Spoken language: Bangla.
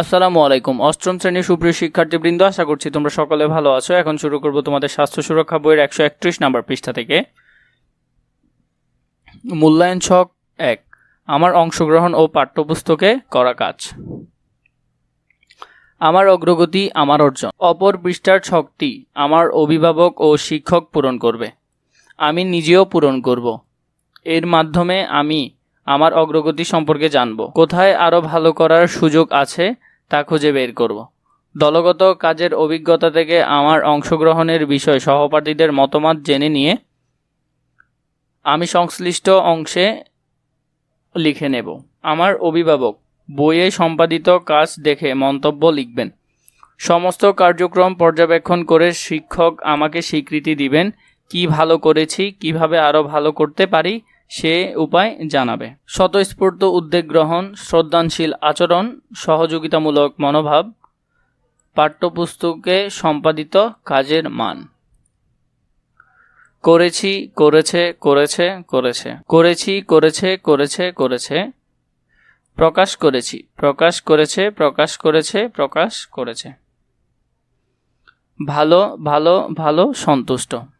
আসসালামু আলাইকুম। অষ্টম শ্রেণির সুপ্রিয় শিক্ষার্থীবৃন্দ, আশা করছি তোমরা সকলে ভালো আছো। এখন শুরু করব তোমাদের স্বাস্থ্য সুরক্ষা বইয়ের একশো একত্রিশ নাম্বার পৃষ্ঠা থেকে। মূল্যায়ন ছক এক, আমার অংশগ্রহণ ও পাঠ্যপুস্তকে করা কাজ। আমার অগ্রগতি, আমার অর্জন। অপর পৃষ্ঠার ছকটি আমার অভিভাবক ও শিক্ষক পূরণ করবে। আমি নিজেও পূরণ করব। এর মাধ্যমে আমি আমার অগ্রগতি সম্পর্কে জানব। কোথায় আরও ভালো করার সুযোগ আছে তা খুঁজে বের করব। দলগত কাজের অভিজ্ঞতা থেকে আমার অংশগ্রহণের বিষয় সহপাঠীদের মতামত জেনে নিয়ে আমি সংশ্লিষ্ট অংশে লিখে নেব। আমার অভিভাবক বইয়ে সম্পাদিত কাজ দেখে মন্তব্য লিখবেন। সমস্ত কার্যক্রম পর্যবেক্ষণ করে শিক্ষক আমাকে স্বীকৃতি দিবেন, কি ভালো করেছি, কীভাবে আরও ভালো করতে পারি সে উপায় জানাবে। স্বতঃস্ফূর্ত উদ্যোগ গ্রহণ, শ্রদ্ধানশীল আচরণ, সহযোগিতামূলক মনোভাব, পাঠ্যপুস্তকে সম্পাদিত কাজের মান। করেছি, করেছে করেছে করেছে। করেছি, করেছে করেছে করেছে। প্রকাশ করেছি, প্রকাশ করেছে প্রকাশ করেছে প্রকাশ করেছে। ভালো ভালো ভালো, সন্তুষ্ট।